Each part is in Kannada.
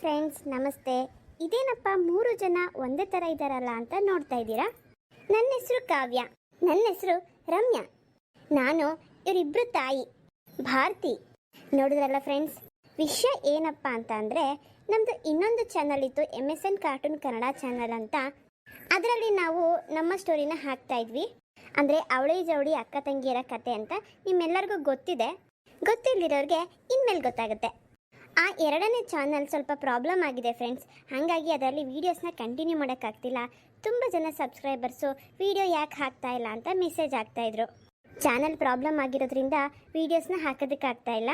ಫ್ರೆಂಡ್ಸ್ ನಮಸ್ತೆ. ಇದೇನಪ್ಪ ಮೂರು ಜನ ಒಂದೇ ಥರ ಇದ್ದಾರಲ್ಲ ಅಂತ ನೋಡ್ತಾ ಇದ್ದೀರಾ? ನನ್ನ ಹೆಸರು ಕಾವ್ಯ. ನನ್ನ ಹೆಸರು ರಮ್ಯಾ. ನಾನು ಇವರಿಬ್ಬರು ತಾಯಿ, ಭಾರತಿ. ನೋಡಿದ್ರಲ್ಲ ಫ್ರೆಂಡ್ಸ್ ವಿಷಯ ಏನಪ್ಪ ಅಂತ ಅಂದರೆ ನಮ್ಮದು ಇನ್ನೊಂದು ಚಾನಲ್ ಇತ್ತು M S N cartoon Kannada channel ಅಂತ. ಅದರಲ್ಲಿ ನಾವು ನಮ್ಮ ಸ್ಟೋರಿನ ಹಾಕ್ತಾ ಇದ್ವಿ. ಅಂದರೆ ಅವಳಿ ಜವಳಿ ಅಕ್ಕ ತಂಗಿಯರ ಕತೆ ಅಂತ ನಿಮ್ಮೆಲ್ಲರಿಗೂ ಗೊತ್ತಿದೆ. ಗೊತ್ತಿಲ್ಲದಿರೋರಿಗೆ ಇನ್ಮೇಲೆ ಗೊತ್ತಾಗುತ್ತೆ. ಆ ಎರಡನೇ ಚಾನಲ್ ಸ್ವಲ್ಪ ಪ್ರಾಬ್ಲಮ್ ಆಗಿದೆ ಫ್ರೆಂಡ್ಸ್ ಹಾಗಾಗಿ ಅದರಲ್ಲಿ ವೀಡಿಯೋಸ್ನ ಕಂಟಿನ್ಯೂ ಮಾಡೋಕ್ಕಾಗ್ತಿಲ್ಲ. ತುಂಬ ಜನ ಸಬ್ಸ್ಕ್ರೈಬರ್ಸು ವೀಡಿಯೋ ಯಾಕೆ ಹಾಕ್ತಾ ಇಲ್ಲ ಅಂತ ಮೆಸೇಜ್ ಆಗ್ತಾಯಿದ್ರು ಚಾನಲ್ ಪ್ರಾಬ್ಲಮ್ ಆಗಿರೋದ್ರಿಂದ ವೀಡಿಯೋಸ್ನ ಹಾಕೋದಕ್ಕಾಗ್ತಾ ಇಲ್ಲ.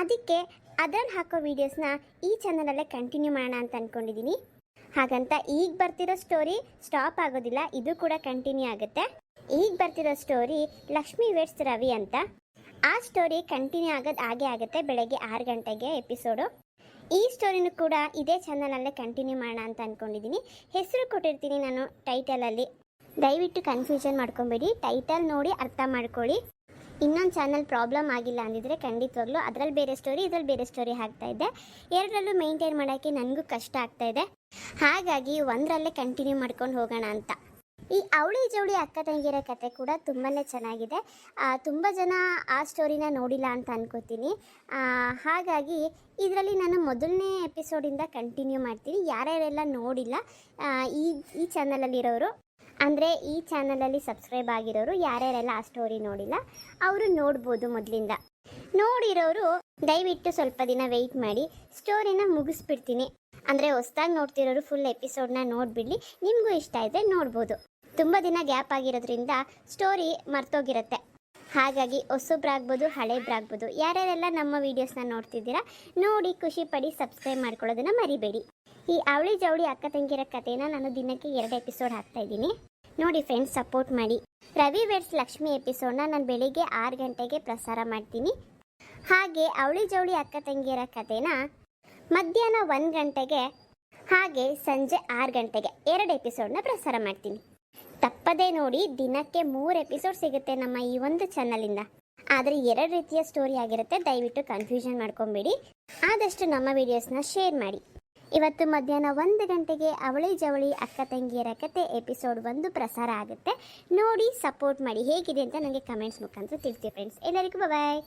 ಅದಕ್ಕೆ ಅದರಲ್ಲಿ ಹಾಕೋ ವೀಡಿಯೋಸ್ನ ಈ ಚಾನಲಲ್ಲೇ ಕಂಟಿನ್ಯೂ ಮಾಡೋಣ ಅಂತ ಅಂದ್ಕೊಂಡಿದ್ದೀನಿ ಹಾಗಂತ ಈಗ ಬರ್ತಿರೋ ಸ್ಟೋರಿ ಸ್ಟಾಪ್ ಆಗೋದಿಲ್ಲ, ಇದು ಕೂಡ ಕಂಟಿನ್ಯೂ ಆಗುತ್ತೆ. ಈಗ ಬರ್ತಿರೋ ಸ್ಟೋರಿ ಲಕ್ಷ್ಮೀ ವೇಟ್ಸ್ ರವಿ ಅಂತ. ಆ ಸ್ಟೋರಿ ಕಂಟಿನ್ಯೂ ಆಗೋದು ಹಾಗೆ ಆಗುತ್ತೆ ಬೆಳಗ್ಗೆ ಆರು ಗಂಟೆಗೆ ಎಪಿಸೋಡು ಈ ಸ್ಟೋರಿನೂ ಕೂಡ ಇದೇ ಚಾನಲಲ್ಲೇ ಕಂಟಿನ್ಯೂ ಮಾಡೋಣ ಅಂತ ಅಂದ್ಕೊಂಡಿದ್ದೀನಿ ಹೆಸರು ಕೊಟ್ಟಿರ್ತೀನಿ ನಾನು ಟೈಟಲಲ್ಲಿ ದಯವಿಟ್ಟು ಕನ್ಫ್ಯೂಷನ್ ಮಾಡ್ಕೊಬೇಡಿ. ಟೈಟಲ್ ನೋಡಿ ಅರ್ಥ ಮಾಡ್ಕೊಳ್ಳಿ. ಇನ್ನೊಂದು ಚಾನಲ್ ಪ್ರಾಬ್ಲಮ್ ಆಗಿಲ್ಲ ಅಂದಿದ್ರೆ ಖಂಡಿತವಾಗ್ಲೂ ಅದರಲ್ಲಿ ಬೇರೆ ಸ್ಟೋರಿ ಇದರಲ್ಲಿ ಬೇರೆ ಸ್ಟೋರಿ ಆಗ್ತಾ ಇದ್ದೆ ಎರಡರಲ್ಲೂ ಮೇಂಟೈನ್ ಮಾಡೋಕ್ಕೆ ನನಗೂ ಕಷ್ಟ ಆಗ್ತಾ ಇದೆ. ಹಾಗಾಗಿ ಒಂದರಲ್ಲೇ ಕಂಟಿನ್ಯೂ ಮಾಡ್ಕೊಂಡು ಹೋಗೋಣ ಅಂತ. ಈ ಅವಳಿ ಜವಳಿ ಅಕ್ಕ ತಂಗಿಯರ ಕತೆ ಕೂಡ ತುಂಬಾ ಚೆನ್ನಾಗಿದೆ. ತುಂಬ ಜನ ಆ ಸ್ಟೋರಿನ ನೋಡಿಲ್ಲ ಅಂತ ಅನ್ಕೋತೀನಿ. ಹಾಗಾಗಿ ಇದರಲ್ಲಿ ನಾನು ಮೊದಲನೇ ಎಪಿಸೋಡಿಂದ ಕಂಟಿನ್ಯೂ ಮಾಡ್ತೀನಿ. ಯಾರ್ಯಾರೆಲ್ಲ ನೋಡಿಲ್ಲ ಈ ಈ ಚಾನಲಲ್ಲಿರೋರು ಅಂದರೆ ಈ ಚಾನಲಲ್ಲಿ ಸಬ್ಸ್ಕ್ರೈಬ್ ಆಗಿರೋರು, ಯಾರ್ಯಾರೆಲ್ಲ ಆ ಸ್ಟೋರಿ ನೋಡಿಲ್ಲ, ಅವರು ನೋಡ್ಬೋದು ಮೊದಲಿಂದ. ನೋಡಿರೋರು, ದಯವಿಟ್ಟು ಸ್ವಲ್ಪ ದಿನ ವೆಯ್ಟ್ ಮಾಡಿ ಸ್ಟೋರಿನ ಮುಗಿಸ್ಬಿಡ್ತೀನಿ. ಅಂದರೆ ಹೊಸ್ದಾಗಿ ನೋಡ್ತಿರೋರು ಫುಲ್ ಎಪಿಸೋಡ್ನ ನೋಡಿಬಿಡ್ಲಿ, ನಿಮಗೂ ಇಷ್ಟ ಇದ್ದರೆ ನೋಡ್ಬೋದು. ತುಂಬ ದಿನ ಗ್ಯಾಪ್ ಆಗಿರೋದ್ರಿಂದ ಸ್ಟೋರಿ ಮರ್ತೋಗಿರುತ್ತೆ. ಹಾಗಾಗಿ ಹೊಸಬ್ರಾಗ್ಬೋದು, ಹಳೇಬ್ರಾಗ್ಬೋದು, ಯಾರ್ಯಾರೆಲ್ಲ ನಮ್ಮ ವೀಡಿಯೋಸ್ನ ನೋಡ್ತಿದ್ದೀರಾ, ನೋಡಿ, ಖುಷಿ ಪಡಿ ಸಬ್ಸ್ಕ್ರೈಬ್ ಮಾಡ್ಕೊಳ್ಳೋದನ್ನು ಮರಿಬೇಡಿ. ಈ ಅವಳಿ ಜವಳಿ ಅಕ್ಕ ತಂಗಿರ ಕಥೆನ ನಾನು ದಿನಕ್ಕೆ ಎರಡು ಎಪಿಸೋಡ್ ಹಾಕ್ತಾ ಇದ್ದೀನಿ. ನೋಡಿ ಫ್ರೆಂಡ್ಸ್ ಸಪೋರ್ಟ್ ಮಾಡಿ. ರವಿ ವೇಡ್ಸ್ ಲಕ್ಷ್ಮಿ ಎಪಿಸೋಡ್ನ ನಾನು ಬೆಳಿಗ್ಗೆ ಆರು ಗಂಟೆಗೆ ಪ್ರಸಾರ ಮಾಡ್ತೀನಿ. ಹಾಗೆ ಅವಳಿ ಜವಳಿ ಅಕ್ಕ ತಂಗಿಯರ ಕಥೆನ ಮಧ್ಯಾಹ್ನ ಒಂದು ಗಂಟೆಗೆ ಹಾಗೆ ಸಂಜೆ ಆರು ಗಂಟೆಗೆ ಎರಡು ಎಪಿಸೋಡ್ನ ಪ್ರಸಾರ ಮಾಡ್ತೀನಿ. ತಪ್ಪದೇ ನೋಡಿ ದಿನಕ್ಕೆ ಮೂರು ಎಪಿಸೋಡ್ ಸಿಗುತ್ತೆ ನಮ್ಮ ಈ ಒಂದು ಚಾನಲಿಂದ ಆದರೆ ಎರಡು ರೀತಿಯ ಸ್ಟೋರಿ ಆಗಿರುತ್ತೆ, ದಯವಿಟ್ಟು ಕನ್ಫ್ಯೂಷನ್ ಮಾಡ್ಕೊಬೇಡಿ. ಆದಷ್ಟು ನಮ್ಮ ವಿಡಿಯೋಸ್ನ ಶೇರ್ ಮಾಡಿ. ಇವತ್ತು ಮಧ್ಯಾಹ್ನ ಒಂದು ಗಂಟೆಗೆ ಅವಳಿ ಜವಳಿ ಅಕ್ಕ ತಂಗಿಯರ ಕತೆ ಎಪಿಸೋಡ್ ಒಂದು ಪ್ರಸಾರ ಆಗುತ್ತೆ. ನೋಡಿ ಸಪೋರ್ಟ್ ಮಾಡಿ, ಹೇಗಿದೆ ಅಂತ ನನಗೆ ಕಮೆಂಟ್ಸ್ ಮುಖಾಂತರ ತಿಳಿಸಿ ಫ್ರೆಂಡ್ಸ್ ಎಲ್ಲರಿಗೂ ಬಾಯ್